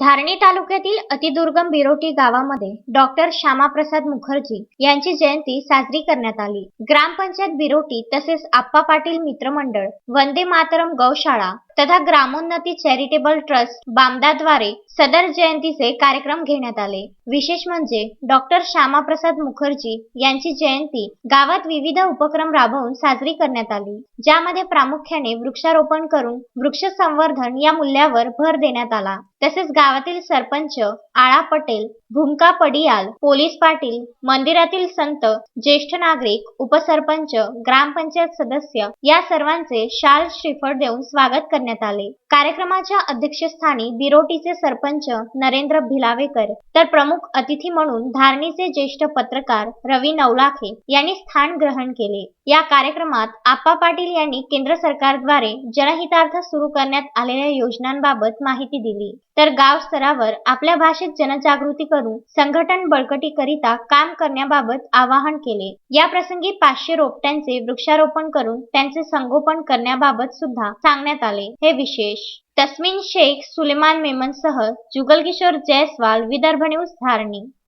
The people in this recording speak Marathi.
धारणी तालुक्यातील अतिदुर्गम बिरोटी गावामध्ये डॉक्टर श्यामाप्रसाद मुखर्जी यांची जयंती साजरी करण्यात आली. ग्रामपंचायत बिरोटी तसेच आप्पा पाटील मित्रमंडळ वंदे मातरम गौशाळा तथा ग्रामोन्नती चॅरिटेबल ट्रस्ट बामदाद्वारे सदर जयंतीचे कार्यक्रम घेण्यात आले. विशेष म्हणजे डॉक्टर श्यामाप्रसाद मुखर्जी यांची जयंती गावात विविध उपक्रम राबवून साजरी करण्यात आली ज्यामध्ये प्रामुख्याने वृक्षारोपण करून वृक्ष संवर्धन या मूल्यावर भर देण्यात आला. तसेच गावातील सरपंच आळा पटेल भूमका पडियाल पोलीस पाटील मंदिरातील संत ज्येष्ठ नागरिक उपसरपंच ग्रामपंचायत सदस्य या सर्वांचे शाल श्रीफळ देऊन स्वागत करण्यात आले. कार्यक्रमाच्या अध्यक्षस्थानी बिरोटीचे सरपंच नरेंद्र भिलावेकर तर प्रमुख अतिथी म्हणून धारणीचे ज्येष्ठ पत्रकार रवी नवलाखे यांनी स्थान ग्रहण केले. या कार्यक्रमात आप्पा पाटील यांनी केंद्र सरकारद्वारे जनहितार्थ सुरू करण्यात आलेल्या योजनांबाबत माहिती दिली. तर गाव स्तरावर आपल्या भाषेत जनजागृती करून संघटन बळकटीकरिता काम करण्याबाबत आवाहन केले. या प्रसंगी पाचशे रोपट्यांचे वृक्षारोपण करून त्यांचे संगोपन करण्याबाबत सुद्धा सांगण्यात आले. हे विशेष. तस्मिन शेख सुलेमान मेमनसह जुगल किशोर जयस्वाल विदर्भ न्यूज धारणी.